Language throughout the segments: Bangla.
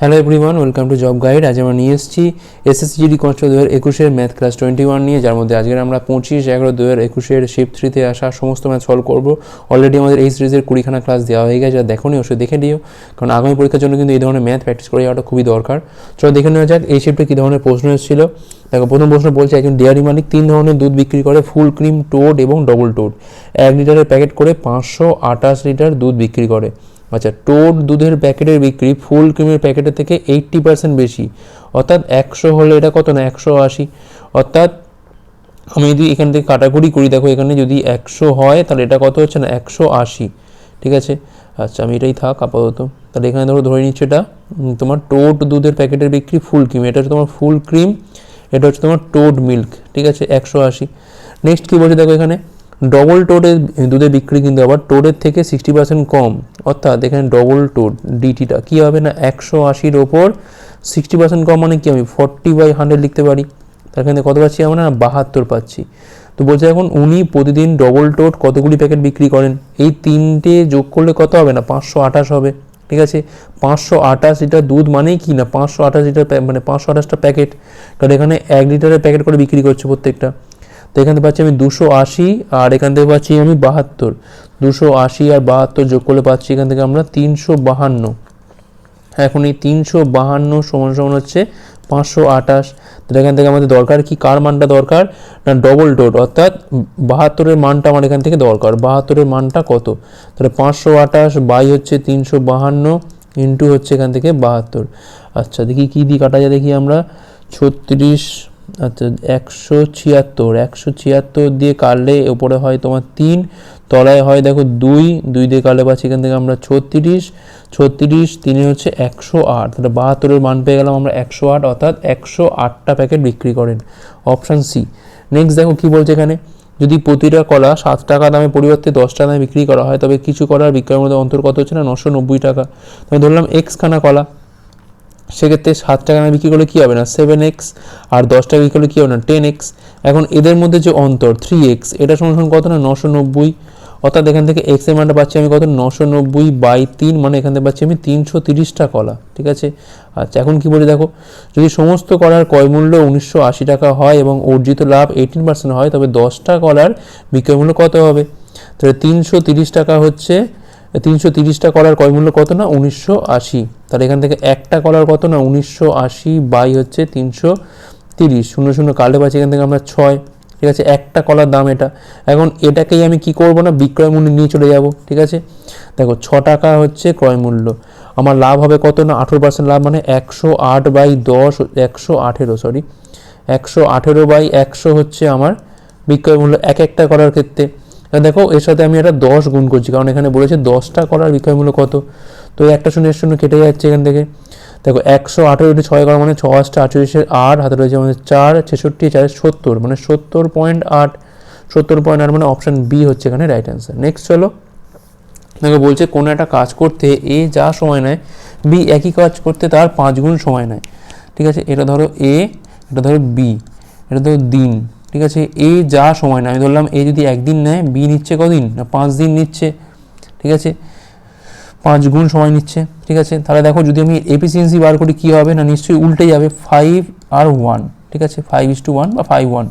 Hello everyone welcome to job guide আজ আমরা নিয়ে এসেছি এসএসজিডি কনস্টেবল দু হাজার একুশের ম্যাথ ক্লাস টোয়েন্টি ওয়ান নিয়ে, যার মধ্যে আজকের আমরা পঁচিশ, এগারো দু হাজার একুশের শিফট থ্রিতে আসা সমস্ত ম্যাথ সলভ করব। অলরেডি আমাদের এই সিরিজের কুড়িখানা ক্লাস দেওয়া হয়ে গেছে যা দেখো নি অবশ্যই দেখে দিও কারণ আগামী পরীক্ষার জন্য কিন্তু এই ধরনের ম্যাথ প্র্যাকটিস করে যাওয়াটা খুবই দরকার। চলো দেখে নেওয়া যাক, এই শিফটে কী ধরনের প্রশ্ন এসেছিল। দেখো, প্রথম প্রশ্ন বলছে, একজন ডেয়ারি মালিক তিন ধরনের দুধ বিক্রি করে, ফুল ক্রিম টোড এবং ডবল টোড এক লিটারের প্যাকেট করে পাঁচশো আঠাশ লিটার দুধ বিক্রি করে। আচ্ছা টোট দুধের প্যাকেটের বিক্রি ফুল ক্রিমের প্যাকেটের থেকে এইট্টি পার্সেন্ট বেশি। অর্থাৎ একশো হলে এটা কত না, একশো আশি? অর্থাৎ আমি যদি এখান থেকে কাটাকুটি করি, দেখো এখানে যদি একশো হয়, তাহলে এটা কত হচ্ছে না, একশো আশি। ঠিক আছে? আচ্ছা আমি এটাই থাক আপাতত। তাহলে এখানে ধরো, ধরে নিচ্ছে এটা তোমার টোট দুধের প্যাকেটের বিক্রি ফুল ক্রিম। এটা হচ্ছে তোমার ফুল ক্রিম, এটা হচ্ছে তোমার টোড মিল্ক। ঠিক আছে? একশো আশি। নেক্সট কী বলছে দেখো এখানে? ডবল টোডের দুধের বিক্রি কিন্তু আবার টোডের থেকে সিক্সটি পার্সেন্ট কম। অর্থাৎ এখানে ডবল টোড ডিটিটা কী হবে না? একশো আশির ওপর সিক্সটি পার্সেন্ট কম মানে কি আমি ফর্টি বাই হান্ড্রেড লিখতে পারি। তার এখানে কত পাচ্ছি আমরা? না বাহাত্তর পাচ্ছি। তো বলছে এখন উনি প্রতিদিন ডবল টোট কতগুলি প্যাকেট বিক্রি করেন? এই তিনটে যোগ করলে কত হবে না? পাঁচশো আঠাশ হবে। ঠিক আছে? পাঁচশো আঠাশ লিটার দুধ মানেই কি না? পাঁচশো আঠাশ লিটার মানে পাঁচশো আঠাশটা প্যাকেট কারণ এখানে এক লিটারের প্যাকেট করে বিক্রি করছে প্রত্যেকটা। তো এখান থেকে পাচ্ছি আমি দুশো আশি, আর এখান থেকে পাচ্ছি আমি বাহাত্তর। দুশো আশি আর বাহাত্তর যোগ করলে পাচ্ছি এখান থেকে আমরা তিনশো বাহান্ন। এখন এই তিনশো বাহান্ন সমান সমান হচ্ছে পাঁচশো আঠাশ। তাহলে এখান থেকে আমাদের দরকার কি? কার মানটা দরকার? না ডবল ডোট অর্থাৎ বাহাত্তরের মানটা আমার এখান থেকে দরকার। বাহাত্তরের মানটা কত? তাহলে পাঁচশো আঠাশ বাই হচ্ছে তিনশো বাহান্ন ইন্টু হচ্ছে এখান থেকে বাহাত্তর। আচ্ছা দেখি কী দিয়ে কাটা যায় দেখি আমরা। ছত্রিশ আচ্ছা একশো ছিয়াত্তর একশো ছিয়াত্তর দিয়ে কাটলে ওপরে হয় তোমার তিন, তলায় হয় দেখো দুই দুই দিয়ে কাটলে পাচ্ছি এখান থেকে আমরা ছত্রিশ ছত্রিশ তিনে হচ্ছে একশো আট, তাহলে বাহাত্তরের মান পেয়ে গেলাম আমরা একশো আট, অর্থাৎ একশো আটটা প্যাকেট বিক্রি করেন, অপশান সি। নেক্সট দেখো কি বলছে এখানে, যদি প্রতিটা কলা সাত টাকা দামে পরিবর্তে দশ টাকা দামে বিক্রি করা হয়, তবে কিছু কলার বিক্রয়ের মধ্যে অন্তর কত হচ্ছে না, নশো নব্বই টাকা। আমি ধরলাম এক্স খানা কলা সেক্ষেত্রে সাত টাকা দামে বিক্রি করলে কী হবে না? সেভেন এক্স আর দশ টাকা বিক্রি করলে কী হবে না? টেন এক্স এখন এদের মধ্যে যে অন্তর থ্রি এক্স এটা সমান কত না? নশো নব্বই। অর্থাৎ এখান থেকে এক্সের মানটা পাচ্ছি আমি কত? নশো নব্বই বাই তিন মানে এখান থেকে পাচ্ছি আমি তিনশো তিরিশটা কলা, ঠিক আছে? আচ্ছা এখন কি বলি দেখো, যদি সমস্ত কলার ক্রয় মূল্য উনিশশো আশি টাকা হয় এবং অর্জিত লাভ এইটিন পার্সেন্ট হয়, তবে দশটা কলার বিক্রয় মূল্য কত হবে? তাহলে তিনশো তিরিশ টাকা হচ্ছে, তিনশো তিরিশটা কলার ক্রয় মূল্য কত না? উনিশশো আশি। তাহলে এখান থেকে একটা কলার কত না? উনিশশো আশি বাই হচ্ছে তিনশো তিরিশ। শূন্য শূন্য কাটলে পাচ্ছি এখান থেকে আমরা ছয়। ঠিক আছে? একটা কলার দাম এটা। এখন এটাকেই আমি কি করব না? বিক্রয় মূল্য নিয়ে চলে যাব, ঠিক আছে? দেখো, ছ টাকা হচ্ছে ক্রয় মূল্য। আমার লাভ হবে কত না? আঠেরো পার্সেন্ট লাভ মানে একশো আট বাই দশ, একশো আঠেরো সরি একশো আঠেরো বাই একশো হচ্ছে আমার বিক্রয় মূল্য এক একটা করার ক্ষেত্রে। দেখো, এর সাথে আমি একটা দশ গুণ করছি, কারণ এখানে বলেছে দশটা করার বিক্রয় মূল্য কত? তো একটা শূন্য এর শূন্য কেটে যাচ্ছে এখান থেকে। দেখো, একশো আঠেরো ছয় করা মানে ছ আটটা আটচল্লিশের আট, হাতে রয়েছে আমাদের চার, ছেষট্টি, চার, সত্তর মানে সত্তর পয়েন্ট আট, সত্তর পয়েন্ট আট মানে অপশান বি হচ্ছে এখানে রাইট অ্যান্সার নেক্সট চলো। দেখো, বলছে কোনো একটা কাজ করতে এ যা সময় নেয় বি একই কাজ করতে তার পাঁচ গুণ সময় নেয়। ঠিক আছে? এটা ধরো এ এটা ধরো বি এটা ধরো দিন। ঠিক আছে? এ যা সময় নেয়, আমি ধরলাম এ যদি একদিন নেয় বি নিচ্ছে কদিন? না পাঁচ দিন নিচ্ছে? ঠিক আছে? পাঁচ গুণ সময় নিচ্ছে, ঠিক আছে? তাহলে দেখো, যদি আমি এফিসিয়েন্সি বার করি, কী হবে? না, নিশ্চয়ই উল্টে যাবে ফাইভ আর ওয়ান ঠিক আছে? ফাইভ ইস টু ওয়ান বা ফাইভ ওয়ান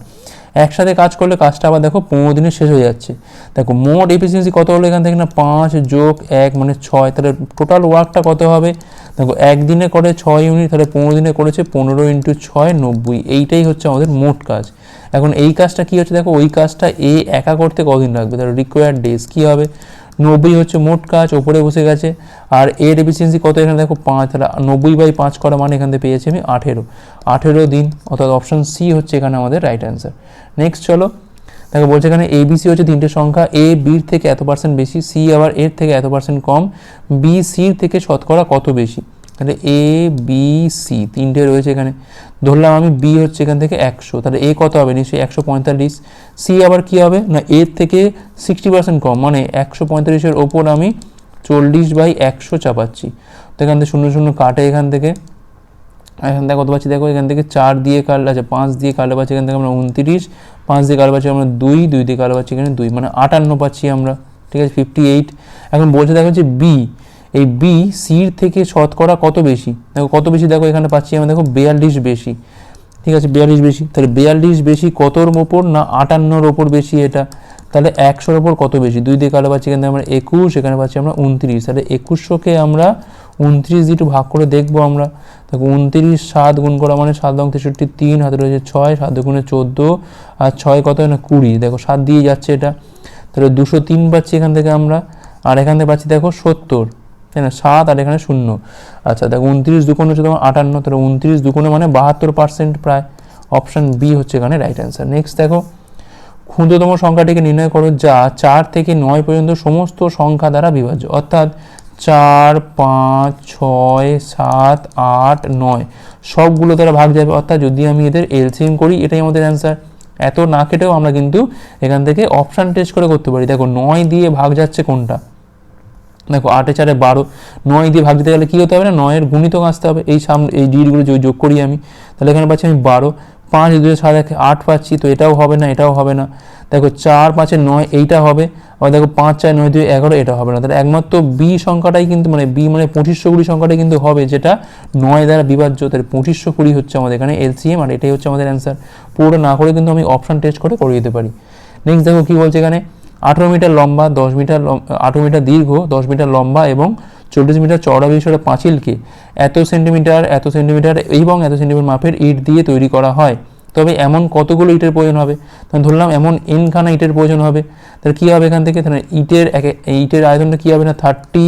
একসাথে কাজ করলে কাজটা আবার দেখো, পনেরো দিনে শেষ হয়ে যাচ্ছে। দেখো, মোট এফিসিয়েন্সি কত হলো এখান থেকে? না, পাঁচ যোগ এক মানে ছয়। তাহলে টোটাল ওয়ার্কটা কত হবে? দেখো, একদিনে করে ছয় ইউনিট তাহলে পনেরো দিনে করেছে পনেরো ইন্টু ছয় নব্বই। এইটাই হচ্ছে আমাদের মোট কাজ। এখন এই কাজটা কি হচ্ছে? দেখো, ওই কাজটা এ একা করতে কদিন লাগবে? তাহলে রিকোয়ার্ড ডেজ কী হবে? নব্বই হচ্ছে মোট কাজ, ওপরে বসে গেছে। আর এর এফিসিয়েন্সি কত এখানে? দেখো, পাঁচ। তাহলে নব্বই বাই পাঁচ করা মানে এখান থেকে পেয়েছি আমি আঠেরো। আঠেরো দিন, অর্থাৎ অপশন সি হচ্ছে এখানে আমাদের রাইট অ্যান্সার নেক্সট চলো। দেখো, বলছে এখানে এ বি সি হচ্ছে তিনটে সংখ্যা। এ বির থেকে এত পার্সেন্ট বেশি সি আবার এর থেকে এত পার্সেন্ট কম বি সির থেকে শতকরা কত বেশি? তাহলে এ বি সি তিনটে রয়েছে এখানে। ধরলাম আমি বি হচ্ছে এখান থেকে একশো, তাহলে এ কত হবে? নিশ্চয়ই একশো পঁয়তাল্লিশ। সি আবার কি হবে? না এর থেকে সিক্সটি পার্সেন্ট কম মানে একশো পঁয়তাল্লিশের ওপর আমি চল্লিশ বাই একশো চাপাচ্ছি। তো এখান থেকে শূন্য শূন্য কাটে এখান থেকে। এখান থেকে কত পাচ্ছি? দেখো, এখান থেকে চার দিয়ে কাটলে আছে পাঁচ দিয়ে কাটলে পাচ্ছি এখান থেকে আমরা উনত্রিশ, পাঁচ দিয়ে কাটলে পাচ্ছি আমরা দুই দুই দিয়ে কাটলে পাচ্ছি এখানে দুই মানে আটান্ন পাচ্ছি আমরা। ঠিক আছে ফিফটি এইট এখন বলছে, দেখো যে বি এই বি সির থেকে শতকরা কত বেশি? দেখো, কত বেশি দেখো এখানে পাচ্ছি আমরা দেখো বিয়াল্লিশ বেশি। ঠিক আছে, বিয়াল্লিশ বেশি। তাহলে বিয়াল্লিশ বেশি কতর ওপর না আটান্নর ওপর বেশি এটা? তাহলে একশোর ওপর কত বেশি? দুই দিয়ে কালো পাচ্ছি এখানে আমরা একুশ, এখানে পাচ্ছি আমরা উনত্রিশ। তাহলে একুশশোকে আমরা উনত্রিশ দিয়ে ভাগ করে দেখব আমরা। দেখো, উনত্রিশ সাত গুণ করা মানে সাত রং তেষট্টি তিন, হাতে রয়েছে ছয়, সাত গুণে চোদ্দ, আর ছয় কত না কুড়ি? দেখো, সাত দিয়ে যাচ্ছে এটা। তাহলে দুশো তিন পাচ্ছি এখান থেকে আমরা, আর এখান থেকে পাচ্ছি দেখো সত্তর। তাই না? সাত আর এখানে শূন্য। আচ্ছা দেখো উনত্রিশ দুকোণে হচ্ছে তোমার আটান্ন, তাহলে উনত্রিশ দুকোণে মানে বাহাত্তর পার্সেন্ট প্রায়। অপশান বি হচ্ছে এখানে রাইট অ্যান্সার নেক্সট দেখো, ক্ষুদ্রতম সংখ্যাটিকে নির্ণয় করো যা চার থেকে নয় পর্যন্ত সমস্ত সংখ্যা দ্বারা বিভাজ্য। অর্থাৎ চার, পাঁচ, ছয়, সাত, আট, নয়, সবগুলো দ্বারা ভাগ যাবে। অর্থাৎ যদি আমি এদের এলসিএম করি, এটাই আমাদের অ্যান্সার এত না কেটেও আমরা কিন্তু এখান থেকে অপশান টেস্ট করে করতে পারি। দেখো, নয় দিয়ে ভাগ যাচ্ছে কোনটা? দেখো আটে চারে বারো, নয় দিয়ে ভাগ দিতে গেলে কী হতে হবে না? নয়ের গুণিতক আসতে হবে। এই সামনে এই যদি যোগ করি আমি, তাহলে এখানে পাচ্ছি আমি বারো। পাঁচ, দুই, সাত, একে, আট পাচ্ছি, তো এটাও হবে না, এটাও হবে না। দেখো চার, পাঁচে নয়, এইটা হবে। আবার দেখো পাঁচ, চার, নয়, দুই, এগারো, এটা হবে না। তাহলে একমাত্র বি সংখ্যাটাই কিন্তু মানে বি মানে পঁচিশশো কুড়ি সংখ্যাটাই কিন্তু হবে, যেটা নয় দ্বারা বিভাজ্য। তাহলে পঁচিশশো কুড়ি হচ্ছে আমাদের এখানে এলসিএম, আর এটাই হচ্ছে আমাদের অ্যান্সার। পুরোটা না করে কিন্তু আমি অপশান টেস্ট করে করে দিতে পারি। নেক্সট দেখো কী বলছে এখানে? আঠেরো মিটার লম্বা, দশ মিটার আঠেরো মিটার দীর্ঘ, দশ মিটার লম্বা এবং চল্লিশ মিটার চওড়া বিশিষ্ট পাঁচিলকে এত সেন্টিমিটার এত সেন্টিমিটার এবং এত সেন্টিমিটার মাপের ইট দিয়ে তৈরি করা হয়। তবে এমন কতগুলো ইটের প্রয়োজন হবে? তাহলে ধরলাম এমন এনখানা ইটের প্রয়োজন হবে। তাহলে কী হবে এখান থেকে? তাহলে ইটের এক ইটের আয়তনটা কী হবে না? Thirty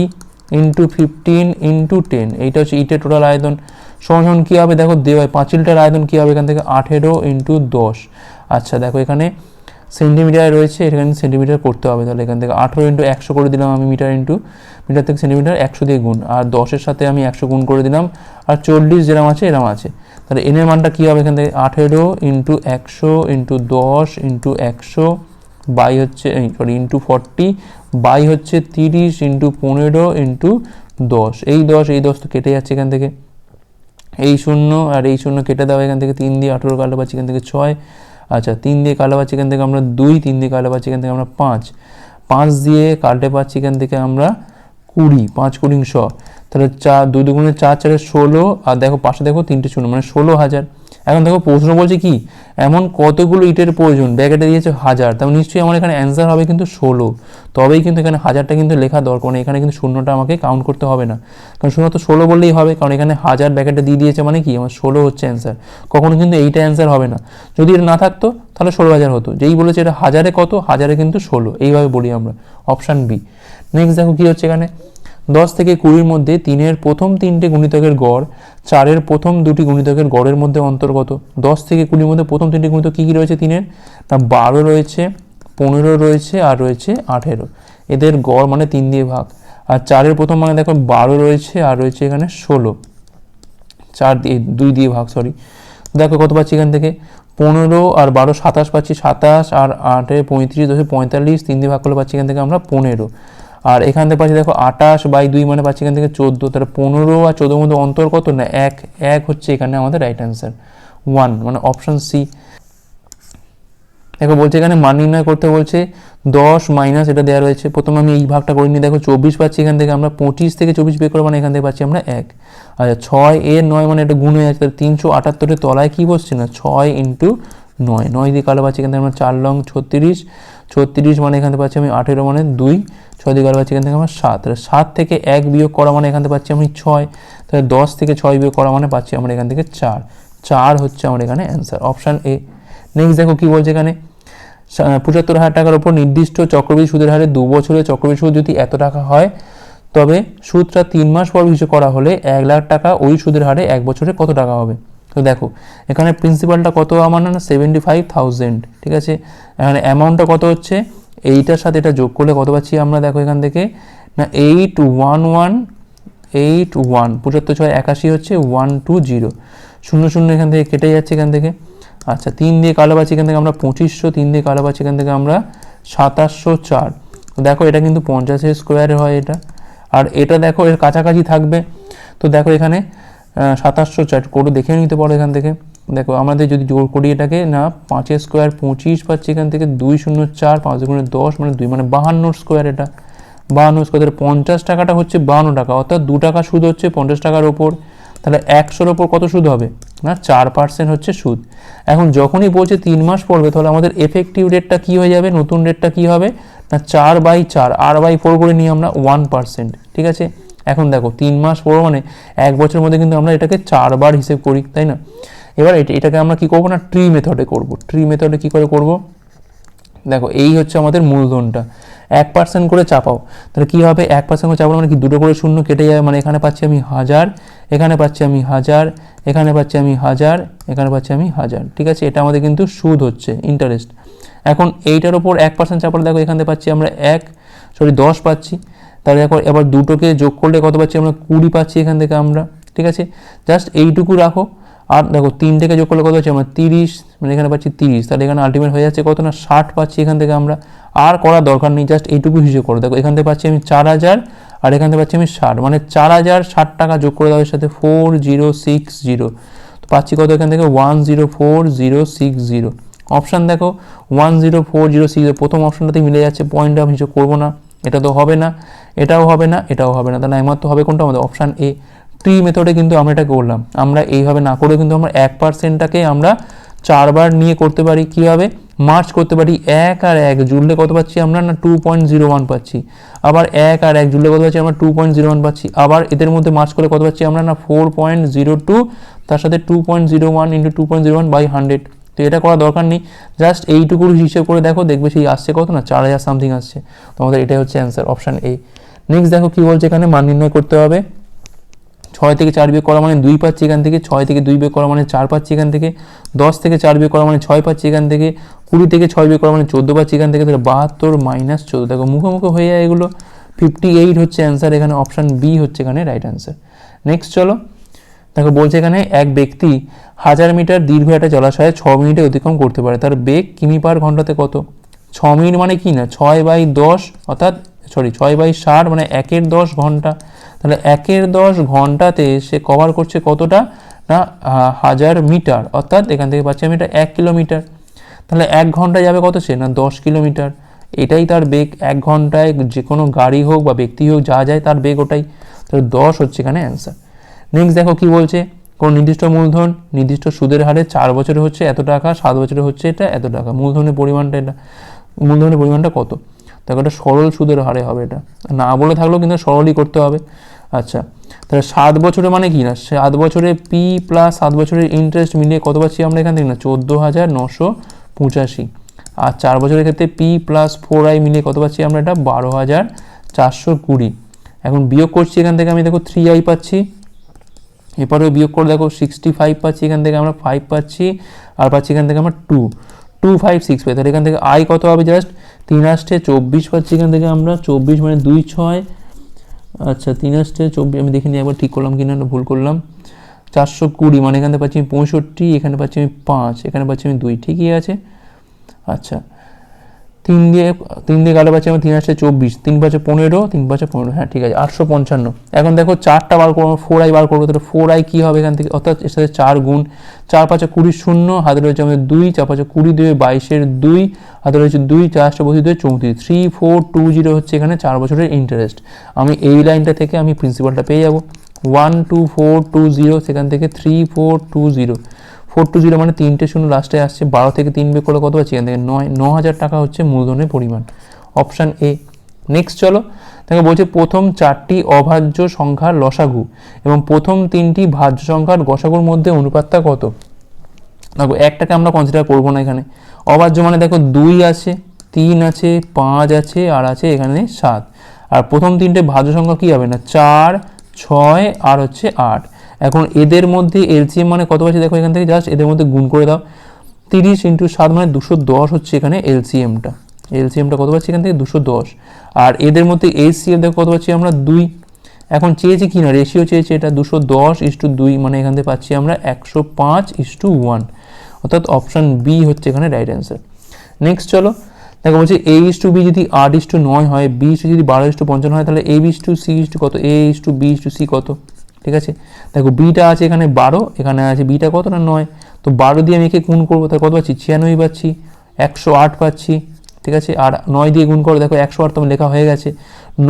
into fifteen into ten এইটা হচ্ছে ইটের টোটাল আয়তন। সমান কী হবে? দেখো দেওয়ায় পাঁচিলটার আয়তন কী হবে এখান থেকে? আঠেরো ইন্টু দশ। আচ্ছা দেখো এখানে সেন্টিমিটার রয়েছে, এখানে সেন্টিমিটার করতে হবে তাহলে। এখান থেকে আঠেরো ইন্টু একশো করে দিলাম আমি মিটার ইন্টু মিটার থেকে সেন্টিমিটার একশো দিয়ে গুণ। আর দশের সাথে আমি একশো গুণ করে দিলাম, আর চল্লিশ যেরকম আছে এরম আছে। তাহলে এনের মানটা কী হবে এখান থেকে? আঠেরো ইন্টু একশো ইন্টু দশ ইন্টু একশো, বাই হচ্ছে সরি ইন্টু ফর্টি বাই হচ্ছে তিরিশ ইন্টু পনেরো ইন্টু দশ। এই দশ এই দশ তো কেটে যাচ্ছে এখান থেকে। এই শূন্য আর এই শূন্য কেটে দেওয়া এখান থেকে তিন দিয়ে আঠেরো কালো পাচ্ছি এখান থেকে ছয়। আচ্ছা তিন দিয়ে কাটলে পাচ্ছি এখান থেকে আমরা দুই, তিন দিয়ে কাটলে পাচ্ছি এখান থেকে আমরা পাঁচ। পাঁচ দিয়ে কাটে পাচ্ছি এখান থেকে আমরা কুড়ি, পাঁচ কুড়িং শ। তাহলে চার, দুই দুগুণে চার, চারে ষোলো, আর দেখো পাশে দেখো তিনটে শূন্য মানে ষোলো হাজার। এখন দেখো প্রশ্ন বলছে কি, এমন কতগুলো ইটের প্রয়োজন? ব্যাকেটে দিয়েছে হাজার। তাহলে নিশ্চয়ই আমার এখানে অ্যান্সার হবে কিন্তু ষোলো। তবেই কিন্তু এখানে হাজারটা কিন্তু লেখা দরকার মানে এখানে কিন্তু শূন্যটা আমাকে কাউন্ট করতে হবে না। কারণ শূন্য তো ষোলো বললেই হবে, কারণ এখানে হাজার ব্যাকেটে দিয়ে দিয়েছে মানে কি? আমার ষোলো হচ্ছে অ্যান্সার কখনো কিন্তু এইটা অ্যান্সার হবে না। যদি এটা না থাকতো, তাহলে ষোলো হাজার হতো। যেই বলেছে এটা হাজারে কত? হাজারে কিন্তু ষোলো। এইভাবে বলি আমরা। অপশান বি নেক্সট দেখো কী হচ্ছে এখানে। দশ থেকে কুড়ির মধ্যে তিনের প্রথম তিনটে গুণিতকের গড়, চারের প্রথম দুটি গুণিতকের গড়ের মধ্যে অন্তর্গত। দশ থেকে কুড়ির মধ্যে প্রথম তিনটি গুণিতক কী কী রয়েছে তিনের? না, বারো রয়েছে, পনেরো রয়েছে আর রয়েছে আঠেরো। এদের গড় মানে তিন দিয়ে ভাগ। আর চারের প্রথম মানে দেখো বারো রয়েছে আর রয়েছে এখানে ষোলো। চার দিয়ে, দুই দিয়ে ভাগ সরি দেখো কত পাচ্ছি এখান থেকে? পনেরো আর বারো সাতাশ পাচ্ছি, সাতাশ আর আটে পঁয়ত্রিশ, দশে পঁয়তাল্লিশ, তিন দিয়ে ভাগ করলে পাচ্ছি এখান থেকে আমরা পনেরো। আর এখান থেকে পাচ্ছি দেখো আটাশ বাই দুই মানে পাচ্ছি এখান থেকে চোদ্দ। তাহলে পনেরো আর চোদ্দোর মধ্যে অন্তর কত? না, এক। এক হচ্ছে এখানে আমাদের রাইট অ্যান্সার ওয়ান মানে অপশান সি দেখো বলছে এখানে মান নির্ণয় করতে বলছে দশ মাইনাস এটা দেওয়া রয়েছে। প্রথমে আমি এই ভাগটা করে নিই দেখো চব্বিশ পাচ্ছি এখান থেকে, আমরা পঁচিশ থেকে চব্বিশ বের করে মানে এখান থেকে পাচ্ছি আমরা এক। আচ্ছা ছয় এর নয় মানে এটা গুণ হয়ে যাচ্ছে, তাহলে তিনশো আটাত্তরের তলায় কী বসছে না? ছয় ইন্টু নয়। নয় দিয়ে কালো পাচ্ছি এখান থেকে আমরা চার লং ছত্রিশ। ছত্রিশ মানে এখান পাচ্ছি আমি আঠেরো মানে দুই, ছয় দিয়ে কালো পাচ্ছি এখান থেকে আমার সাত। সাত থেকে এক বিয়োগ করা মানে এখান থেকে পাচ্ছি আমি ছয়। তাহলে দশ থেকে ছয় বিয়োগ করা মানে পাচ্ছি আমরা এখান থেকে চার। চার হচ্ছে আমার এখানে অ্যান্সার অপশান এ নেক্সট দেখো কী বলছে এখানে। পঁচাত্তর হাজার টাকার উপর নির্দিষ্ট চক্রবৃদ্ধি সুদের হারে দু বছরের চক্রবৃদ্ধি সুদ যদি এত টাকা হয়, তবে সুদটা তিন মাস পর হিসেব করা হলে এক লাখ টাকা ওই সুদের হারে এক বছরে কত টাকা হবে? তো দেখো, এখানে প্রিন্সিপালটা কত আমার না সেভেন্টি ফাইভ থাউজেন্ড ঠিক আছে? এখানে অ্যামাউন্টটা কত হচ্ছে? এইটার সাথে এটা যোগ করলে কত পাচ্ছি আমরা? দেখো এখান থেকে, না eight one one eight one পঁচাত্তর ছয় একাশি হচ্ছে ওয়ান টু জিরো শূন্য শূন্য এখান থেকে কেটে যাচ্ছে এখান থেকে। আচ্ছা তিন দিয়ে কালো পাচ্ছি এখান থেকে আমরা পঁচিশশো, তিন দিয়ে কালো পাচ্ছি এখান থেকে আমরা সাতাশশো চার। দেখো, এটা কিন্তু পঞ্চাশের স্কোয়ারে হয় এটা। আর এটা দেখো, এর কাছাকাছি থাকবে। তো দেখো এখানে সাতাশশো চার করে দেখে নিতে পারো এখান থেকে। দেখো, আমাদের যদি জোর করি এটাকে না, পাঁচের স্কোয়ার পঁচিশ পাচ্ছি এখান থেকে, দুই শূন্য চার, পাঁচ গুণে দশ মানে দুই মানে বাহান্নর স্কোয়ার এটা। বাহান্ন স্কোয়ার পঞ্চাশ টাকাটা হচ্ছে বাহান্ন টাকা, অর্থাৎ দু টাকা সুদ হচ্ছে পঞ্চাশ টাকার ওপর। তাহলে একশোর ওপর কত সুদ হবে? না, চার পার্সেন্ট হচ্ছে সুদ। এখন যখনই বলছে তিন মাস পড়বে, তাহলে আমাদের এফেক্টিভ রেটটা কী হয়ে যাবে? নতুন রেটটা কী হবে? না, চার বাই চার, আর বাই ফোর করে নিই আমরা ওয়ান পার্সেন্ট ঠিক আছে? এখন দেখো, তিন মাস পর মানে এক বছরের মধ্যে কিন্তু আমরা এটাকে চারবার হিসেব করি, তাই না? এবার এটা, এটাকে আমরা কি করব না ট্রি মেথডে করব। ট্রি মেথডে কি করে করব? দেখো, এই হচ্ছে আমাদের মূলধনটা। এক পার্সেন্ট করে চাপাও। তাহলে কী হবে? এক পার্সেন্ট করে চাপানো মানে কি? দুটো করে শূন্য কেটে যাবে মানে এখানে পাচ্ছি আমি হাজার, এখানে পাচ্ছি আমি হাজার, এখানে পাচ্ছি আমি হাজার, এখানে পাচ্ছি আমি হাজার। ঠিক আছে? এটা আমাদের কিন্তু সুদ হচ্ছে ইন্টারেস্ট এখন এইটার ওপর এক পার্সেন্ট চাপালে দেখো, এখানে পাচ্ছি আমরা এক সরি দশ পাচ্ছি। তাহলে দেখো এবার দুটোকে যোগ করলে কত পাচ্ছি আমরা কুড়ি পাচ্ছি এখান থেকে আমরা, ঠিক আছে? জাস্ট এইটুকু রাখো। আর দেখো তিনটেকে যোগ করলে কত পাচ্ছি আমরা তিরিশ মানে এখানে পাচ্ছি তিরিশ। তাহলে এখানে আলটিমেট হয়ে যাচ্ছে কত না? ষাট পাচ্ছি এখান থেকে আমরা। আর করার দরকার নেই জাস্ট এইটুকু হিসেব করো। দেখো, এখান থেকে পাচ্ছি আমি চার হাজার, আর এখান থেকে পাচ্ছি আমি ষাট। মানে চার হাজার ষাট টাকা যোগ করে দেওয়ার সাথে ফোর জিরো সিক্স জিরো তো পাচ্ছি কত এখান থেকে? One zero four zero six zero option দেখো one zero four zero six প্রথম অপশানটাতে মিলে যাচ্ছে পয়েন্ট আমি হিসেব করব না। এটা তো হবে না, এটাও হবে না, এটাও হবে না। তাহলে একমাত্র হবে কোনটা? আমাদের অপশান এ ট্রি মেথডে কিন্তু আমরা এটা করলাম। আমরা এইভাবে না করে কিন্তু আমরা এক পার্সেন্টটাকে আমরা চারবার নিয়ে করতে পারি। কীভাবে মার্চ করতে পারি। এক আর এক জুড়লে কত পাচ্ছি আমরা? না টু পয়েন্ট জিরো ওয়ান পাচ্ছি। আবার এক আর এক জুড়লে কত পাচ্ছি আমরা? টু পয়েন্ট জিরো ওয়ান পাচ্ছি। আবার এদের মধ্যে মার্চ করে কত পাচ্ছি আমরা? না ফোর পয়েন্ট জিরো টু তার সাথে two point zero one into two point zero one by hundred তো এটা করা দরকার নেই। জাস্ট এইটুকুর হিসেব করে দেখো, দেখবে সেই আসছে কত না? চার হাজার সামথিং আসছে। তোমাদের এটাই হচ্ছে অ্যান্সার অপশান এ নেক্সট দেখো কী বলছে এখানে, মান নির্ণয় করতে হবে। ছয় থেকে চার বিয়োগ করা মানে দুই পাচ্ছি এখান থেকে, ছয় থেকে দুই বিয়োগ করা মানে চার পাচ্ছি এখান থেকে, দশ থেকে চার বিয়োগ করা মানে ছয় পাচ্ছি এখান থেকে, কুড়ি থেকে ছয় বিয়োগ করা মানে চোদ্দ পাচ্ছি এখান থেকে, তাহলে বাহাত্তর মাইনাস চোদ্দ। দেখো মুখোমুখি হয়ে যায় এগুলো। ফিফটি এইট হচ্ছে অ্যান্সার এখানে অপশান বি হচ্ছে এখানে রাইট অ্যান্সার নেক্সট চলো। দেখো বলছে এখানে এক ব্যক্তি হাজার মিটার দীর্ঘ একটা জলাশয়ে ছ মিনিটে অতিক্রম করতে পারে। তার বেগ কিমি পার ঘন্টাতে কত? ছ মিনিট মানে কি না? ছয় বাই দশ, অর্থাৎ সরি ছয় বাই ষাট মানে একের দশ ঘণ্টা। তাহলে একের দশ ঘন্টাতে সে কভার করছে কতটা? না হাজার মিটার, অর্থাৎ এখান থেকে পাচ্ছি আমি এটা এক কিলোমিটার। তাহলে এক ঘন্টায় যাবে কত সে? না, দশ কিলোমিটার। এটাই তার বেগ। এক ঘন্টায় যে কোনো গাড়ি হোক বা ব্যক্তি হোক যা যায় তার বেগ ওটাই। তাহলে দশ হচ্ছে এখানে অ্যান্সার নেক্সট দেখো কি বলছে? কোনো নির্দিষ্ট মূলধন, নির্দিষ্ট সুদের হারে চার বছরে হচ্ছে এত টাকা, সাত বছরে হচ্ছে এটা এত টাকা। মূলধনের পরিমাণটা এটা। মূলধনের পরিমাণটা কত? দেখো এটা সরল সুদের হারে হবে এটা। না বলে থাকলেও কিন্তু সরলই করতে হবে। আচ্ছা তাহলে সাত বছরে মানে কি না? সাত বছরে পি প্লাস সাত বছরের ইন্টারেস্ট মিলিয়ে কত পাচ্ছি আমরা এখান থেকে না? চোদ্দ হাজার নশো পঁচাশি। আর চার বছরের ক্ষেত্রে পি প্লাস ফোর আই মিলিয়ে কত পাচ্ছি আমরা এটা? বারো হাজার চারশো কুড়ি। এখন বিয়োগ করছি এখান থেকে আমি দেখো থ্রি আই পাচ্ছি। এরপরেও বিয়োগ করে দেখো সিক্সটি ফাইভ পাচ্ছি, এখান থেকে আমরা ফাইভ পাচ্ছি, আর পাচ্ছি এখান থেকে আমরা টু টু ফাইভ সিক্স পাই। তাহলে এখান থেকে আই কত হবে জাস্ট তিন আসছে চব্বিশ পাচ্ছি, এখান থেকে আমরা চব্বিশ মানে দুই, ছয়। আচ্ছা তিন আসছে চব্বিশ, আমি দেখিনি একবার ঠিক করলাম কিনা, না ভুল করলাম। চারশো কুড়ি মানে এখানে পাচ্ছি আমি পঁয়ষট্টি, এখানে পাচ্ছি আমি পাঁচ, এখানে পাচ্ছি আমি দুই, ঠিকই আছে। আচ্ছা তিন দিয়ে তিন দিয়ে কালো পাচ্ছি তিন আসছে চব্বিশ। তিন পাঁচে পনেরো, তিন পাঁচে পনেরো। হ্যাঁ ঠিক আছে, আটশো পঞ্চান্ন। এখন দেখো চারটা বার করব ফোর আই বার করব, তাহলে ফোর আই কী হবে এখান থেকে? অর্থাৎ এর সাথে চার গুণ, চার পাঁচে কুড়ি শূন্য হাতে রয়েছে আমাদের দুই, চার পাঁচে কুড়ি দুই বাইশের দুই হাতে রয়েছে দুই চারশো বসে দুই চৌত্রিশ। থ্রি ফোর টু জিরো হচ্ছে এখানে চার বছরের ইন্টারেস্ট আমি এই লাইনটা থেকে আমি প্রিন্সিপালটা পেয়ে যাব। One two four two zero সেখান থেকে three four two zero four two zero মানে তিনটে শূন্য লাস্টে আসছে। বারো থেকে তিন বের করলে কত পাচ্ছি এখান থেকে নয় ন হাজার টাকা হচ্ছে মূলধনের পরিমাণ। অপশান এ নেক্সট চলো। তাকে বলছে প্রথম চারটি অভাজ্য সংখ্যার লসাগু এবং প্রথম তিনটি ভাজ্য সংখ্যার গসাগুর মধ্যে অনুপাতটা কত? দেখো, একটাকে আমরা কনসিডার করব না এখানে। অভাজ্য মানে দেখো, দুই আছে, তিন আছে, পাঁচ আছে, আর আছে এখানে সাত। আর প্রথম তিনটে ভাজ্য সংখ্যা কী হবে না? চার, ছয়, আর হচ্ছে আট। এখন এদের মধ্যে এলসিএম মানে কত পাচ্ছি দেখো এখান থেকে? জাস্ট এদের মধ্যে গুণ করে দাও। তিরিশ ইন্টু সাত মানে দুশো দশ হচ্ছে এখানে এলসিএমটা। এলসিএমটা কত পাচ্ছি এখান থেকে? দুশো দশ। আর এদের মধ্যে এইচসিএম দেখো কত পাচ্ছি আমরা? দুই। এখন চেয়েছি কি না রেশিও চেয়েছি এটা দুশো দশ ইস্টু দুই মানে এখান থেকে পাচ্ছি আমরা একশো পাঁচ ইস্টু ওয়ান। অর্থাৎ অপশান বি হচ্ছে এখানে রাইট অ্যান্সার নেক্সট চলো। দেখো বলছে এ ইস টু বি যদি আট ইস টু নয় হয় বি ইস টু যদি বারো ইস টু পঞ্চান্ন হয়, তাহলে A is to C is to কত? A is to B is to C কত? ঠিক আছে? দেখো বিটা আছে এখানে বারো, এখানে আছে বিটা কত না নয়? তো বারো দিয়ে আমি একে গুণ করব, তাহলে কত পাচ্ছি? ছিয়ানব্বই পাচ্ছি, একশো আট পাচ্ছি, ঠিক আছে? আর নয় দিয়ে গুণ করে, দেখো একশো আট তোমার লেখা হয়ে গেছে।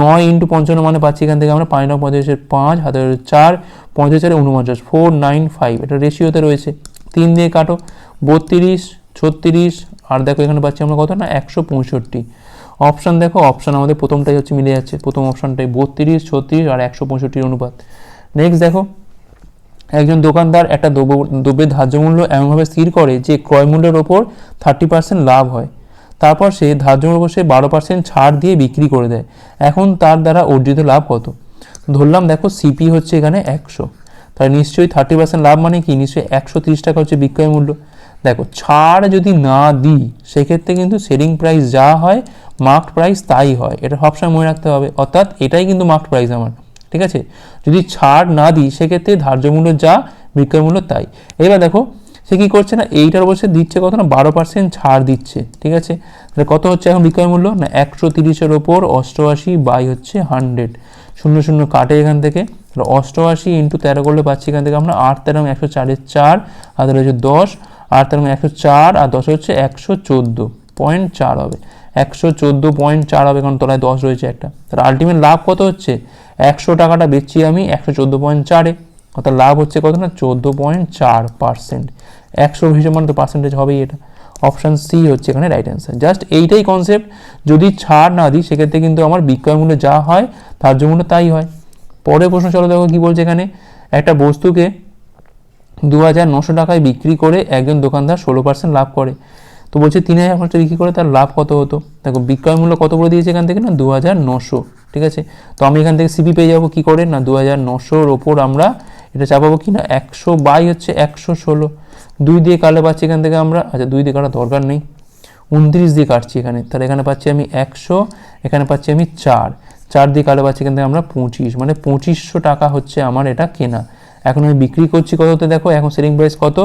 নয় ইন্টু পঞ্চান্ন মানে পাচ্ছি এখান থেকে আমরা পাঁচ নয় পঞ্চাশের পাঁচ, হাতে চার পঞ্চাশ চারে উনপঞ্চাশ ফোর নাইন ফাইভ এটা রেশিওতে রয়েছে। তিন দিয়ে কাটো, বত্রিশ, ছত্রিশ, আর দেখো এখানে পাচ্ছি আমরা কত না? একশো পঁয়ষট্টি। অপশান দেখো অপশান আমাদের প্রথমটাই হচ্ছে মিলে যাচ্ছে। প্রথম অপশানটাই বত্রিশ, ছত্রিশ, আর একশো পঁয়ষট্টির অনুপাত। নেক্সট দেখো, একজন দোকানদার একটা দ্রব্য, দ্রব্যের ধার্য মূল্য এমনভাবে স্থির করে যে ক্রয় মূল্যের ওপর থার্টি পার্সেন্ট লাভ হয়। তারপর সে ধার্য মূল্য সে বারো পার্সেন্ট ছাড় দিয়ে বিক্রি করে দেয়। এখন তার দ্বারা অর্জিত লাভ কত? ধরলাম দেখো সিপি হচ্ছে এখানে একশো। তাহলে নিশ্চয়ই থার্টি পার্সেন্ট লাভ মানে কি? নিশ্চয়ই একশো তিরিশ টাকা হচ্ছে বিক্রয় মূল্য। দেখো, ছাড় যদি না দিই, সেক্ষেত্রে কিন্তু সেলিং প্রাইস যা হয় মার্কড প্রাইস তাই হয়। এটা সবসময় মনে রাখতে হবে। অর্থাৎ এটাই কিন্তু মার্কড প্রাইস আমার। ঠিক আছে? যদি ছাড় না দিই, সেক্ষেত্রে ধার্য মূল্য যা, বিক্রয় মূল্য তাই। এবার দেখো, সে কী করছে না, এইটার অবশ্যই দিচ্ছে কত না, বারো পার্সেন্ট ছাড় দিচ্ছে, ঠিক আছে? তাহলে কত হচ্ছে এখন বিক্রয় মূল্য? না, একশো তিরিশের ওপর অষ্টআশি বাই হচ্ছে হান্ড্রেড। শূন্য শূন্য কাটে এখান থেকে। তাহলে অষ্টআশি ইন্টু তেরো করলে পাচ্ছি এখান থেকে আমরা আট, তেরো একশো চারের চার, আর তাহলে হচ্ছে দশ আর তেরো একশো চার, আর দশ হচ্ছে একশো চোদ্দ। পয়েন্ট চার হবে। একশো চোদ্দ পয়েন্ট চার হবে কারণ তলায় দশ রয়েছে একটা। তাহলে আলটিমেট লাভ কত হচ্ছে? একশো টাকাটা বেচছি আমি একশো চোদ্দ পয়েন্ট চারে অর্থাৎ লাভ হচ্ছে কত না? চোদ্দ পয়েন্ট চার পার্সেন্ট একশো হিসেবে মানে তো পার্সেন্টেজ হবেই এটা। অপশান সি হচ্ছে এখানে রাইট অ্যান্সার জাস্ট এইটাই কনসেপ্ট যদি ছাড় না দিই, সেক্ষেত্রে কিন্তু আমার বিক্রয় মূল্য যা হয় ধার্য মূল্য তাই হয়। পরের প্রশ্ন চলো দেখো কী বলছে এখানে। একটা বস্তুকে দু হাজার নশো টাকায় বিক্রি করে একজন দোকানদার ষোলো পার্সেন্ট লাভ করে। তো বলছে তিন হাজার খরচা বিক্রি করে তার লাভ কত হতো? দেখো, বিক্রয় মূল্য কত করে দিয়েছে এখান থেকে না? দু হাজার নশো, ঠিক আছে? তো আমি এখান থেকে সিপি পেয়ে যাব কী করে? না দু হাজার নশোর ওপর আমরা এটা চাপাবো কি না? একশো বাই হচ্ছে একশো ষোলো। দুই দিয়ে কাটলে পাচ্ছি এখান থেকে আমরা আচ্ছা দুই দিয়ে কাটা দরকার নেই। উনত্রিশ দিয়ে কাটছি এখানে। তাহলে এখানে পাচ্ছি আমি একশো, এখানে পাচ্ছি আমি চার। চার দিয়ে কাটলে পাচ্ছি এখান থেকে আমরা পঁচিশ। মানে পঁচিশশো টাকা হচ্ছে আমার এটা কেনা। এখন আমি বিক্রি করছি কততে? দেখো, এখন সেলিং প্রাইস কত?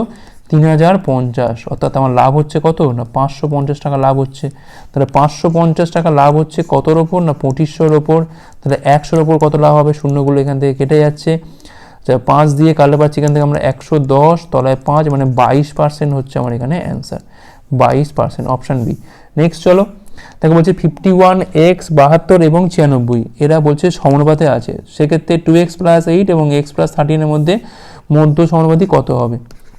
তিন হাজার পঞ্চাশ, অর্থাৎ আমার লাভ হচ্ছে কত? না, পাঁচশো পঞ্চাশ টাকা লাভ হচ্ছে। তাহলে পাঁচশো পঞ্চাশ টাকা লাভ হচ্ছে কতর ওপর? না, পঁচিশশোর ওপর। তাহলে একশোর ওপর কত লাভ হবে? শূন্যগুলো এখান থেকে কেটে যাচ্ছে। আচ্ছা পাঁচ দিয়ে কাটলে পাচ্ছি এখান থেকে আমরা একশো দশ, তলায় পাঁচ মানে বাইশ পার্সেন্ট হচ্ছে আমার এখানে অ্যান্সার বাইশ পার্সেন্ট অপশান বি নেক্সট চলো। দেখো, বলছে ফিফটি ওয়ান এক্স বাহাত্তর এবং ছিয়ানব্বই। এরা বলছে সমানুপাতে আছে। সেক্ষেত্রে টু এক্স প্লাস এইট এবং এক্স প্লাস থার্টিনের মধ্যে মধ্য সমানুপাতি কত হবে?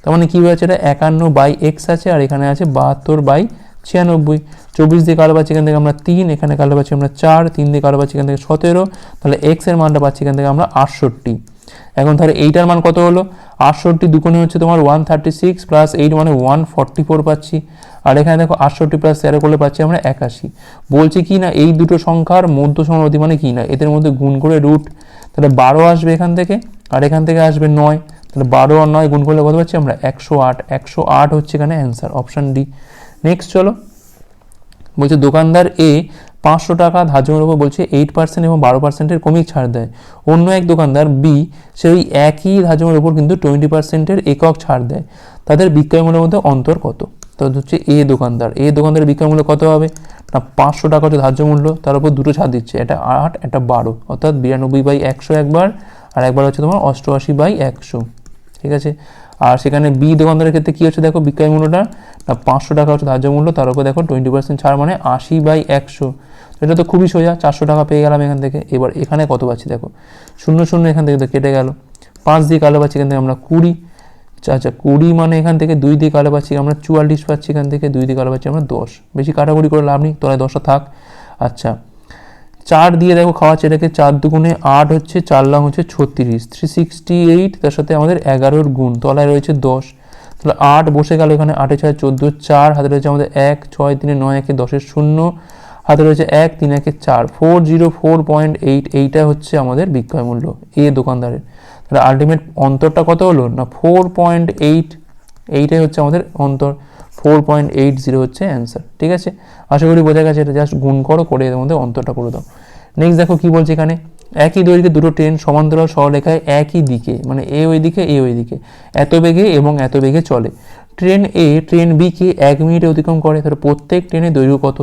তার মানে কী হয়েছে? এটা একান্ন বাই এক্স আছে আর এখানে আছে বাহাত্তর বাই ছিয়ানব্বই। চব্বিশ দিয়ে কালো পাচ্ছি এখান থেকে আমরা তিন, এখানে কালো পাচ্ছি আমরা চার, তিন দিয়ে কালো পাচ্ছি এখান থেকে সতেরো। তাহলে এক্সের মানটা পাচ্ছি এখান থেকে আমরা আটষট্টি। এখন তাহলে এইটার মান কত হলো? আটষট্টি দুগুণে হচ্ছে তোমার one thirty six plus eight মানে ওয়ান ফর্টি ফোর পাচ্ছি। আর এখানে দেখো আটষট্টি প্লাস তেরো করলে পাচ্ছি আমরা একাশি। বলছি কি না, এই দুটো সংখ্যার মধ্য সমানুপাতি মানে কি না? এদের মধ্যে গুণ করে রুট তাহলে বারো আসবে এখান থেকে আর এখান থেকে আসবে নয়। তাহলে বারো আর নয় গুণ করলে কত পাচ্ছি আমরা? একশো আট। একশো আট হচ্ছে এখানে অ্যান্সার অপশান ডি নেক্সট চলো। বলছে দোকানদার এ পাঁচশো টাকা ধার্যের উপর বলছে এইট পার্সেন্ট এবং বারো পার্সেন্টের কমিক ছাড় দেয়। অন্য এক দোকানদার বি সে ওই একই ধার্যের উপর কিন্তু টোয়েন্টি পার্সেন্টের একক ছাড় দেয়। তাদের বিক্রয় মূল্যের মধ্যে অন্তর কত? তো হচ্ছে এ দোকানদার। এ দোকানদারের বিক্রয় মূল্য কত হবে? না, পাঁচশো টাকা হচ্ছে ধার্য মূল্য তার উপর দুটো ছাড় দিচ্ছে। এটা আট একটা বারো। অর্থাৎ বিরানব্বই বাই একশো একবার, আর একবার হচ্ছে তোমার অষ্টআশি বাই একশো। ঠিক আছে? আর সেখানে বি দোকানদারের ক্ষেত্রে কী হচ্ছে দেখো? বিক্রয় মূল্যটা, না, পাঁচশো টাকা হচ্ছে ধার্য মূল্য, তার উপর দেখো টোয়েন্টি পার্সেন্ট ছাড় মানে আশি বাই একশো। এটা তো খুবই সোজা, চারশো টাকা পেয়ে গেলাম এখান থেকে। এবার এখানে কত পাচ্ছি দেখো? শূন্য শূন্য এখান থেকে তো কেটে গেল। পাঁচ দিয়ে কালো পাচ্ছি এখান থেকে আমরা কুড়ি। আচ্ছা আচ্ছা কুড়ি মানে এখান থেকে দুই দিয়ে কালো পাচ্ছি আমরা চুয়াল্লিশ পাচ্ছি এখান থেকে, দুই দিয়ে কালো পাচ্ছি আমরা দশ। বেশি কাটাকুড়ি করে লাভ নেই তলায় দশটা থাক। আচ্ছা চার দিয়ে দেখো খাওয়াচ্ছে এটাকে চার দুগুণে আট হচ্ছে, চার লাখ হচ্ছে ছত্রিশ। থ্রি সিক্সটি এইট তার সাথে আমাদের এগারোর গুণ, তলায় রয়েছে দশ। তাহলে আট বসে গেল এখানে, আটে ছয় চোদ্দ, চার, হাতে রয়েছে আমাদের এক, ছয় তিনে নয়, একে দশের শূন্য, হাতে রয়েছে এক, তিন একে চার। Four zero four point eight এইটা হচ্ছে আমাদের বিক্রয় মূল্য, এ দোকানদারের। তাহলে আলটিমেট অন্তরটা কত হলো? না ফোর পয়েন্ট এইট এইটাই হচ্ছে আমাদের অন্তর। ফোর পয়েন্ট এইট জিরো হচ্ছে অ্যান্সার ঠিক আছে? আশা করি বোঝা গেছে, এটা জাস্ট গুণ করো, করে এর মধ্যে অন্তরটা করে দাও। নেক্সট দেখো কি বলছে এখানে, একই দৈর্ঘ্যে দুটো ট্রেন সমান্তরাল সরলেখায় একই দিকে মানে এ ওই দিকে, এ ওই দিকে, এত বেগে এবং এত বেগে চলে। ট্রেন এ ট্রেন বিকে এক মিনিটে অতিক্রম করে, তাহলে প্রত্যেক ট্রেনের দৈর্ঘ্য কত?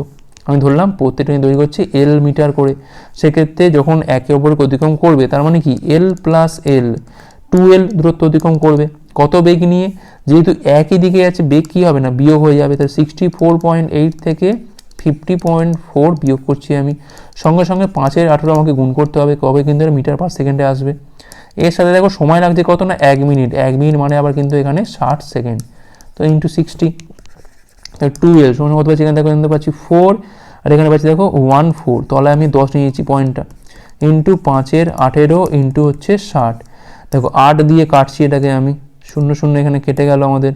আমি ধরলাম, প্রত্যেক ট্রেনের দৈর্ঘ্য হচ্ছে এল মিটার করে। সেক্ষেত্রে যখন একে অপরকে অতিক্রম করবে, তার মানে কি? এল প্লাস এল টু এল দূরত্ব অতিক্রম করবে। কত বেগ নিয়ে? যেহেতু একই দিকে আছে, বেগ কী হবে না? বিয়োগ হয়ে যাবে। তাহলে সিক্সটি ফোর পয়েন্ট এইট থেকে ফিফটি পয়েন্ট ফোর বিয়োগ করছি আমি। সঙ্গে সঙ্গে পাঁচের আঠেরো আমাকে গুণ করতে হবে। কবে কিন্তু মিটার পার সেকেন্ডে আসবে। এর সাথে দেখো, সময় লাগছে কত না? এক মিনিট। এক মিনিট মানে আবার কিন্তু এখানে ষাট সেকেন্ড। তো ইন্টু সিক্সটি টুয়েলভ সমান কত পাচ্ছি? এখানে দেখো, এখানে পাচ্ছি ফোর আর এখানে পাচ্ছি দেখো ওয়ান ফোর তলায় আমি দশ নিয়েছি পয়েন্টটা ইন্টু পাঁচের আঠেরো ইন্টু হচ্ছে ষাট। দেখো, আট দিয়ে কাটছি এটাকে আমি। শূন্য শূন্য এখানে কেটে গেল আমাদের।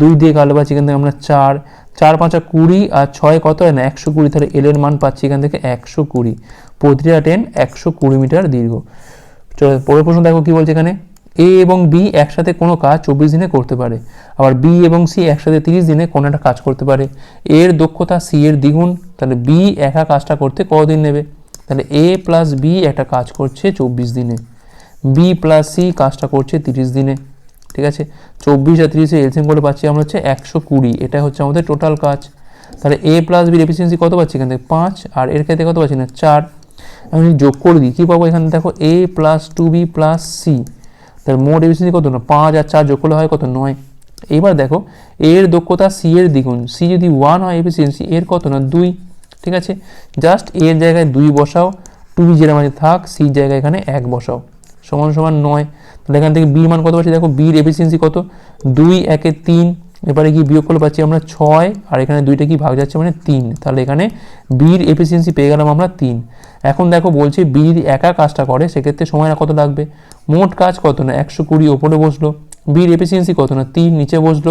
দুই দিয়ে কালো পাচ্ছি এখান থেকে আমরা চার। চার, পাঁচা কুড়ি, আর ছয় কত হয় না? একশো কুড়ি। তাহলে এলের মান পাচ্ছি এখান থেকে একশো কুড়ি। প্রতিটা ট্রেন একশো কুড়ি মিটার দীর্ঘ। পরের প্রশ্ন দেখো কি বলছে এখানে? এ এবং বি একসাথে কোনো কাজ চব্বিশ দিনে করতে পারে। আবার বি এবং সি একসাথে তিরিশ দিনে কোনো একটা কাজ করতে পারে। এর দক্ষতা সি এর দ্বিগুণ। তাহলে বি একা কাজটা করতে কদিন নেবে? তাহলে এ প্লাস বি একটা কাজ করছে চব্বিশ দিনে। বি প্লাস সি কাজটা করছে তিরিশ দিনে। ঠিক আছে? চব্বিশ আর তিরিশে এলসিএম করে পাচ্ছি আমরা হচ্ছে একশো কুড়ি। এটা হচ্ছে আমাদের টোটাল কাজ। তাহলে এ প্লাস বির এফিসিয়েন্সি কত পাচ্ছি এখান থেকে? পাঁচ। আর এর ক্ষেত্রে কত পাচ্ছি না? চার। আমি যোগ করে দিই, কী পাবো এখানে? দেখো A plus two B plus C তার মোট এফিসিয়েন্সি কত? না পাঁচ আর চার যোগ করলে হয় কত? নয়। এবার দেখো এর দক্ষতা সি এর দ্বিগুণ। সি যদি ওয়ান হয় এফিসিয়েন্সি এর কত না? দুই। ঠিক আছে? জাস্ট এর জায়গায় দুই বসাও টু বি যেটা মাঝে থাক সির জায়গায় এখানে এক বসাও। সমান সমান নয়। তাহলে এখান থেকে বির মান কত পাচ্ছি? দেখো বির এফিসিয়েন্সি কত? দুই, একে তিন, এবারে কি বিয়োগ করলে পাচ্ছি আমরা ছয়, আর এখানে দুইটা কি ভাগ যাচ্ছে মানে তিন। তাহলে এখানে বির এফিসিয়েন্সি পেয়ে গেলাম আমরা তিন। এখন দেখো বলছি বি যদি একা কাজটা করে, সেক্ষেত্রে সময় কত লাগবে? মোট কাজ কত না? একশো কুড়ি ওপরে বসল। বির এফিসিয়েন্সি কত না? তিন নিচে বসল।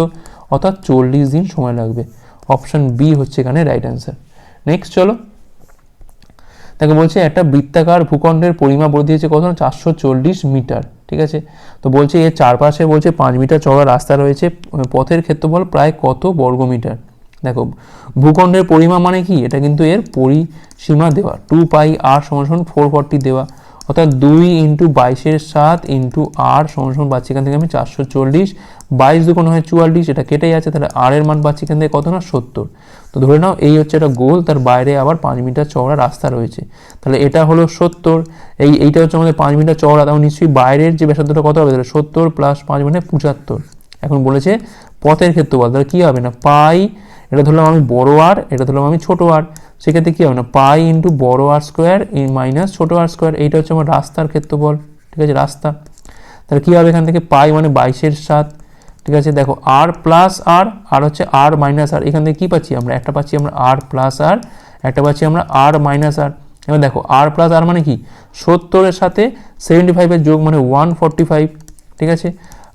অর্থাৎ চল্লিশ দিন সময় লাগবে। অপশান বি হচ্ছে এখানে রাইট অ্যান্সার নেক্সট চলো। তাকে বলছে একটা বৃত্তাকার ভূখণ্ডের পরিমাপ বলে দিয়েছে কত? না চারশো চল্লিশ মিটার। ঠিক আছে? তো বলছে, এর চারপাশে বলছে, পাঁচ মিটার চওড়া রাস্তা রয়েছে। পথের ক্ষেত্রফল প্রায় কত বর্গ মিটার দেখো, ভূখণ্ডের পরিমাণ মানে কি? এটা কিন্তু এর পরিসীমা দেওয়া। টু পাই আর সমান সমান ফোর ফর্টি দেওয়া। অর্থাৎ দুই ইন্টু বাইশের সাত ইন্টু আর সমান সমান পাচ্ছি এখান থেকে আমি চারশো চল্লিশ। বাইশ দুগুণ হয় চুয়াল্লিশ, এটা কেটে যাচ্ছে, তাহলে আর এর মান পাচ্ছি এখান থেকে কত না? সত্তর। তো ধরে নাও, এই হচ্ছে একটা গোল, তার বাইরে আবার পাঁচ মিটার চওড়া রাস্তা রয়েছে। তাহলে এটা হলো সত্তর। এই, এইটা হচ্ছে আমাদের পাঁচ মিটার চওড়া, তাহলে নিশ্চয়ই বাইরের যে ব্যাসার্ধটা কত হবে? তাহলে সত্তর প্লাস পাঁচ মানে পঁচাত্তর। এখন বলেছে পথের ক্ষেত্রফল, তাহলে কী হবে না? পাই, এটা ধরলাম আমি বড় আর এটা ধরলাম আমি ছোট আর সেক্ষেত্রে কী হবে না? পাই ইন্টু বড় আর স্কোয়ার ইন মাইনাস ছোটো আর স্কোয়ার এইটা হচ্ছে আমার রাস্তার ক্ষেত্রফল, ঠিক আছে? রাস্তা। তাহলে কী হবে এখান থেকে? পাই মানে বাইশের সাত, ঠিক আছে? দেখো আর প্লাস আর আর হচ্ছে আর মাইনাস আর এখান থেকে কী পাচ্ছি আমরা? একটা পাচ্ছি আমরা আর প্লাস আর একটা পাচ্ছি আমরা আর মাইনাস আর এবার দেখো আর প্লাস আর মানে কি? সত্তরের সাথে সেভেন্টি ফাইভের যোগ মানে ওয়ান ফর্টি ফাইভ ঠিক আছে?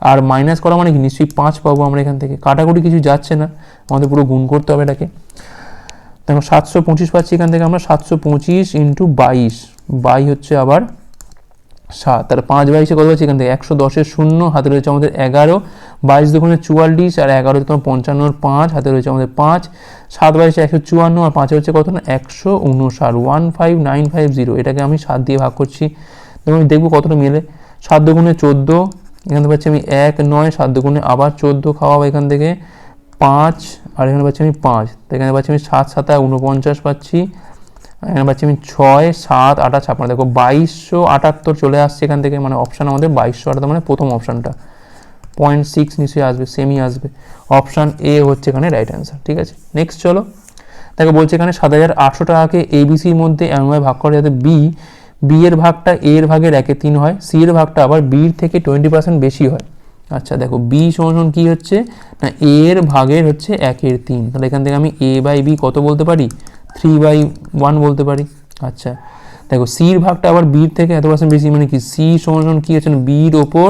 আর মাইনাস করা মানে কি? নিশ্চয়ই পাঁচ পাবো আমরা এখান থেকে। কাটাকুটি কিছু যাচ্ছে না। আমাদের পুরো গুণ করতে হবে এটাকে। দেখো সাতশো পঁচিশ পাচ্ছি এখান থেকে আমরা, সাতশো পঁচিশ ইন্টু বাইশ। বাই হচ্ছে আবার সাত। তাহলে পাঁচ বাইশে কত পাচ্ছি এখান থেকে? একশো দশের শূন্য, হাতে রয়েছে আমাদের এগারো। বাইশ দুগুণে চুয়াল্লিশ, আর এগারো তোমার পঞ্চান্নর পাঁচ, হাতে রয়েছে আমাদের পাঁচ। সাত বাইশে একশো চুয়ান্ন, আর পাঁচে হচ্ছে কত না? একশো উনষাট। One five nine five zero, এটাকে আমি সাত দিয়ে ভাগ করছি। এবং আমি দেখব কতটা মেলে। সাত দুগুণে চোদ্দ, এখান থেকে পাচ্ছি আমি এক, নয়, সাত দুগুণে আবার চোদ্দ, খাওয়াবো এখান থেকে। পাঁচ আর এখানে পাচ্ছি আমি পাঁচ। তো এখানে পাচ্ছি আমি সাত, সাতা উনপঞ্চাশ পাচ্ছি। এখানে পাচ্ছি আমি ছয়, সাত, আটা ছাপ্পান্ন দেখো বাইশশো আটাত্তর চলে আসছে এখান থেকে। মানে অপশান আমাদের বাইশশো আটাত্তর মানে প্রথম অপশানটা পয়েন্ট সিক্স নিশ্চয়ই আসবে সেমি আসবে। অপশান এ হচ্ছে এখানে রাইট অ্যান্সার ঠিক আছে? নেক্সট চলো। দেখো বলছে এখানে সাত হাজার আটশো টাকাকে এবিসির মধ্যে এমনভাবে ভাগ করে যাতে বি বি এর ভাগটা এর ভাগের একে তিন হয় সি এর ভাগটা আবার বির থেকে টোয়েন্টি পার্সেন্ট বেশি হয়। আচ্ছা দেখো বি সমান কী হচ্ছে? না এ এর ভাগের হচ্ছে একের তিন। তাহলে এখান থেকে আমি এ বাই বি কত বলতে পারি? থ্রি বাই ওয়ান বলতে পারি। আচ্ছা দেখো সির ভাগটা আবার বির থেকে এত পার্সেন্ট বেশি মানে কি? সি সমান কী হচ্ছে না? বির ওপর,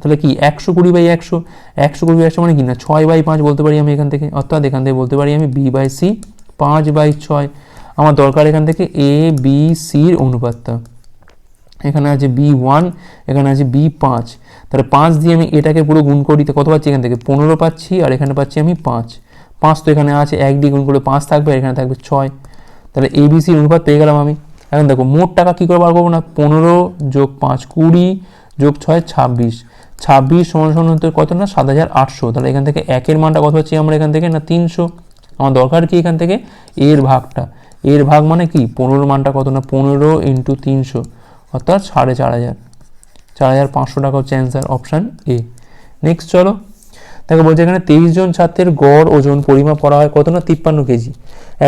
তাহলে কি? একশো কুড়ি বাই একশো। একশো কুড়ি বাই একশো মানে কি? না, ছয় বাই পাঁচ বলতে পারি আমি এখান থেকে। অর্থাৎ এখান থেকে বলতে পারি আমি বি বাই সি পাঁচ বাই ছয়। আমার দরকার এখান থেকে এ বি সির অনুপাতটা। এখানে আছে বি ওয়ান এখানে আছে বি পাঁচ তাহলে পাঁচ দিয়ে আমি এটাকে পুরো গুণ করি, তো কত পাচ্ছি এখান থেকে? পনেরো পাচ্ছি, আর এখানে পাচ্ছি আমি পাঁচ। পাঁচ তো এখানে আছে, এক দিয়ে গুণ করলে পাঁচ থাকবে, আর এখানে থাকবে ছয়। তাহলে এবিসির অনুপাত পেয়ে গেলাম আমি। এখন দেখো, মোট টাকা কী করে বার করব না? পনেরো যোগ পাঁচ কুড়ি যোগ ছয়, ছাব্বিশ। ছাব্বিশ সমান সমান কত না? সাত হাজার আটশো। তাহলে এখান থেকে একের মানটা কত পাচ্ছি আমরা এখান থেকে? না, তিনশো। আমার দরকার কি এখান থেকে? এর ভাগটা। এর ভাগ মানে কি? পনেরোর মানটা কত না? পনেরো ইন্টু তিনশো। অর্থাৎ সাড়ে চার হাজার। চার হাজার পাঁচশো টাকা হচ্ছে অ্যান্সার অপশান এ নেক্সট চলো। দেখো, বলছে এখানে তেইশ জন ছাত্রের গড়, ওজন, পরিমাপ করা হয় কত না? তিপ্পান্ন কেজি।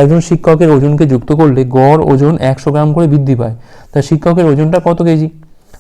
একজন শিক্ষকের ওজনকে যুক্ত করলে গড় ওজন একশো গ্রাম করে বৃদ্ধি পায়। তা শিক্ষকের ওজনটা কত কেজি?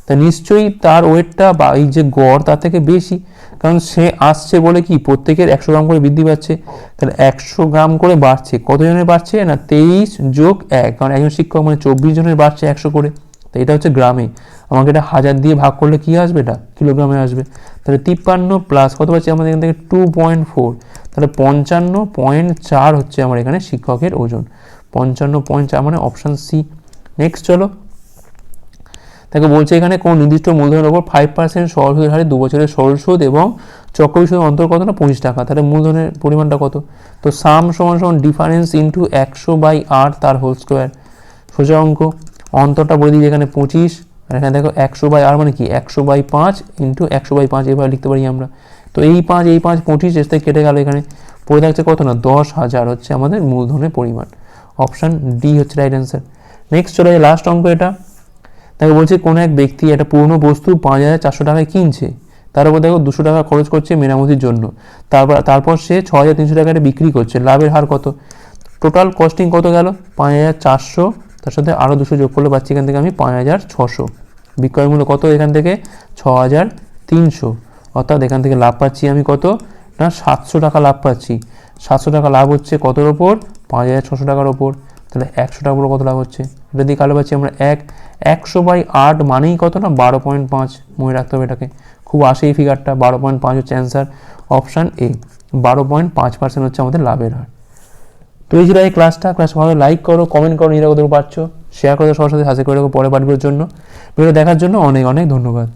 তা নিশ্চয়ই তার ওয়েটটা বা এই যে গড় তার থেকে বেশি, কারণ সে আসছে বলে কি? প্রত্যেকের একশো গ্রাম করে বৃদ্ধি পাচ্ছে। তাহলে একশো গ্রাম করে বাড়ছে। কতজনের বাড়ছে? না, তেইশ যোগ এক। কারণ একজন শিক্ষক মানে চব্বিশ জনের বাড়ছে একশো করে। তো এটা হচ্ছে গ্রামে। আমাকে এটা হাজার দিয়ে ভাগ করলে কি আসবে এটা? কিলোগ্রামে আসবে। তাহলে তিপ্পান্ন প্লাস কত পাচ্ছি আমাদের এখান থেকে? টু পয়েন্ট ফোর তাহলে পঞ্চান্ন পয়েন্ট চার হচ্ছে আমার এখানে শিক্ষকের ওজন। পঞ্চান্ন পয়েন্ট চার মানে অপশান সি নেক্সট চলো। তাকে বলছে এখানে কোন নির্দিষ্ট মূলধনের ওপর ফাইভ পার্সেন্ট সরল সুদের হারে দু বছরের সরল সুদ এবং চক্রবৃদ্ধি সুদের অন্তর কত না? পঁচিশ টাকা। তাহলে মূলধনের পরিমাণটা কত? তো সাম সমান সমান ডিফারেন্স ইন্টু একশো বাই আট তার হোল স্কোয়ার সোজা অঙ্ক। অন্তরটা বলে দিই এখানে পঁচিশ, আর এখানে দেখো একশো বাই আর মানে কি? একশো বাই পাঁচ ইন্টু একশো বাই পাঁচ, এভাবে লিখতে পারি আমরা। তো এই পাঁচ এই পাঁচ, পঁচিশ এস কেটে গেল এখানে। পড়ে থাকছে কত না? দশ হাজার হচ্ছে আমাদের মূলধনের পরিমাণ। অপশান ডি হচ্ছে রাইট অ্যান্সার নেক্সট চলে যায় লাস্ট অঙ্ক এটা। তাকে বলছে কোনো এক ব্যক্তি একটা পুরনো বস্তু পাঁচ হাজার চারশো টাকায় কিনছে। তার উপর দেখো দুশো টাকা খরচ করছে মেরামতির জন্য। তারপর তারপর সে ছ হাজার তিনশো টাকাটা বিক্রি করছে। লাভের হার কত? টোটাল কস্টিং কত গেল? পাঁচ হাজার চারশো তার সাথে আরও দুশো যোগ করলে পাচ্ছি এখান থেকে আমি পাঁচ হাজার ছশো। বিক্রয় মূল্য কত এখান থেকে? ছ হাজার তিনশো। অর্থাৎ এখান থেকে লাভ পাচ্ছি আমি কত? না, সাতশো টাকা লাভ পাচ্ছি। সাতশো টাকা লাভ হচ্ছে কতর ওপর? পাঁচ হাজার ছশো টাকার ওপর। তাহলে একশো টাকার উপর কত লাভ হচ্ছে? এটা দিয়ে কালো পাচ্ছি আমরা এক। একশো বাই আট মানেই কত না? বারো পয়েন্ট পাঁচ। মনে রাখতে হবে এটাকে। খুব আসে এই ফিগারটা বারো পয়েন্ট পাঁচ হচ্ছে অ্যান্সার অপশান এ বারো পয়েন্ট পাঁচ পার্সেন্ট হচ্ছে আমাদের লাভের হার। তো এই এই ক্লাসটা ক্লাস ভালো লাইক করো কমেন্ট করো নিরাপদ পাচ্ছ শেয়ার করো সবার সাথে সাথে করে রাখো পরে পাঠগুলোর জন্য। ভিডিও দেখার জন্য অনেক অনেক ধন্যবাদ।